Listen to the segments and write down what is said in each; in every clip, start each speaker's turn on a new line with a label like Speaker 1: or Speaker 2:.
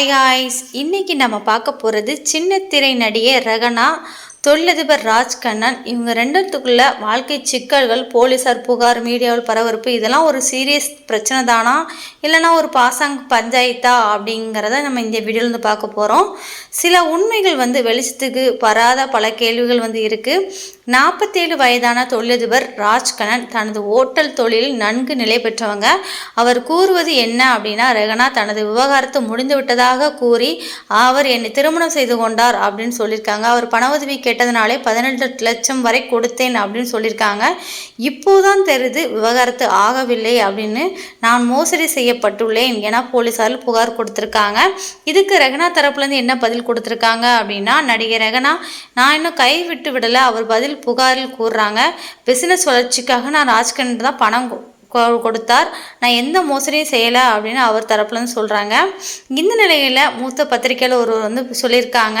Speaker 1: Hi guys இன்னைக்கு நம்ம பார்க்க போகிறது சின்ன திரை நடிகை ரகனா தொழிலதிபர் ராஜ்கண்ணன் இவங்க ரெண்டுத்துக்குள்ள வாழ்க்கை சிக்கல்கள் போலீசார் புகார் மீடியாவில் பரபரப்பு இதெல்லாம் ஒரு சீரியஸ் பிரச்சனை தானா? இல்லைன்னா ஒரு பாசாங் பஞ்சாயத்தா? அப்படிங்கிறத நம்ம இந்த வீடியோலேருந்து பார்க்க போகிறோம் சில உண்மைகள் வந்து வெளிச்சத்துக்கு வராத பல கேள்விகள் வந்து இருக்குது நாற்பத்தேழு வயதான தொழிலதிபர் ராஜ்கண்ணன் தனது ஓட்டல் தொழிலில் நன்கு நிலை பெற்றவங்க. அவர் கூறுவது என்ன அப்படின்னா ரெகனா தனது விவகாரத்தை முடிந்து விட்டதாக கூறி அவர் என்னை திருமணம் செய்து கொண்டார் அப்படின்னு சொல்லியிருக்காங்க. அவர் பண உதவி கேட்டதுனாலே பதினெட்டு லட்சம் வரை கொடுத்தேன் அப்படின்னு சொல்லியிருக்காங்க. இப்போதான் தெரியுது விவகாரத்து ஆகவில்லை அப்படின்னு நான் மோசடி செய்யப்பட்டுள்ளேன் என போலீசாரில் புகார் கொடுத்துருக்காங்க. இதுக்கு ரெகனா தரப்புலேருந்து என்ன பதில் கொடுத்துருக்காங்க அப்படின்னா நடிகை ரெகனா நான் இன்னும் கை விட்டு விடலை அவர் பதில் புகாரில் கூறுறாங்க. பிசினஸ் வளர்ச்சிக்காக நான் ராஜ்கண்ட் தான் பணம் கொடுத்தார். நான் எந்த மோசடியும் செய்யலை அப்படின்னு அவர் தரப்புலன்னு சொல்கிறாங்க இந்த நிலையில் மூத்த பத்திரிகையில் ஒருவர் வந்து சொல்லியிருக்காங்க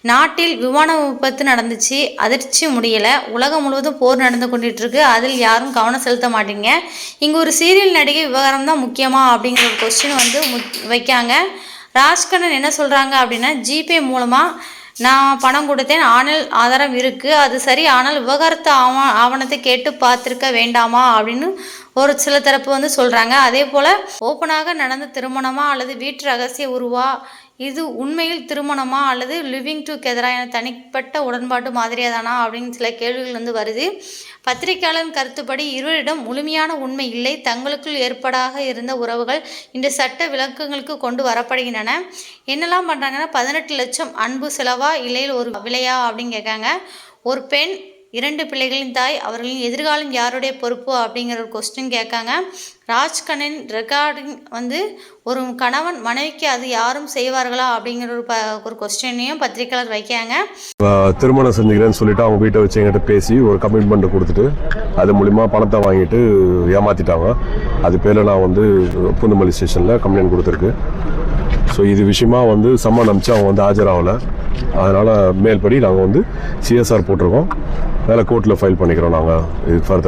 Speaker 1: நாட்டில் விமான விபத்து நடந்துச்சு அதிர்ச்சி முடியலை உலகம் முழுவதும் போர் நடந்து கொண்டிட்டுருக்கு அதில் யாரும் கவனம் செலுத்த மாட்டீங்க. இங்கே ஒரு சீரியல் நடிகை விவகாரம் தான் முக்கியமா அப்படிங்கிற ஒரு கொஸ்டின் வந்து முக்- வைக்காங்க. ராஜ்கண்ணன் என்ன சொல்கிறாங்க அப்படின்னா ஜிபே மூலமாக நான் பணம் கொடுத்தேன் ஆனால் ஆதாரம் இருக்குது அது சரி ஆனால் விவகாரத்து ஆவ ஆவணத்தை கேட்டு பார்த்துருக்க வேண்டாமா அப்படின்னு ஒரு சில தரப்பு வந்து சொல்கிறாங்க அதே போல் ஓப்பனாக நடந்த திருமணமா அல்லது வீட்டு ரகசிய உருவா? இது உண்மையில் திருமணமா அல்லது லிவிங் டுகெதரா என தனிப்பட்ட உடன்பாட்டு மாதிரியா தானா அப்படின்னு சில கேள்விகள் வந்து வருது. பத்திரிகையாளன் கருத்துப்படி இருவரிடம் முழுமையான உண்மை இல்லை. தங்களுக்குள் ஏற்படாக இருந்த உறவுகள் இந்த சட்ட விளக்கங்களுக்கு கொண்டு வரப்படுகின்றன. என்னெல்லாம் பண்ணுறாங்கன்னா பதினெட்டு லட்சம் அன்பு செலவா? இல்லையில் ஒரு விலையா? அப்படின்னு கேட்காங்க. ஒரு பெண் இரண்டு பிள்ளைகளின் தாய் அவர்களின் எதிர்காலம் யாருடைய பொறுப்பு அப்படிங்கிற ஒரு கொஸ்டின் கேட்காங்க. ராஜ்கண்ணன் ரெக்கார்டிங் வந்து ஒரு கணவன் மனைவிக்கு அது யாரும் செய்வார்களா அப்படிங்கிற ஒரு ப ஒரு கொஸ்டினையும் பத்திரிகையாளர் வைக்காங்க
Speaker 2: திருமணம் செஞ்சுக்கிறேன்னு சொல்லிட்டு அவங்க வீட்டை வச்சு என்கிட்ட பேசி ஒரு கமிட்மெண்ட் கொடுத்துட்டு அது மூலிமா பணத்தை வாங்கிட்டு ஏமாத்திட்டாங்க. அது பேரில் நான் வந்து பூந்தமல்லி ஸ்டேஷனில் கம்ப்ளைண்ட் கொடுத்துருக்கு. ஸோ இது விஷயமா வந்து சம்மன் அனுப்பிச்சு அவங்க வந்து ஆஜராகலை. அதனால் மேல்படி நாங்கள் வந்து சிஎஸ்ஆர் போட்டிருக்கோம். அதில் கோர்ட்டில் ஃபைல் பண்ணிக்கிறோம் நாங்கள் இது ஃபர்தர்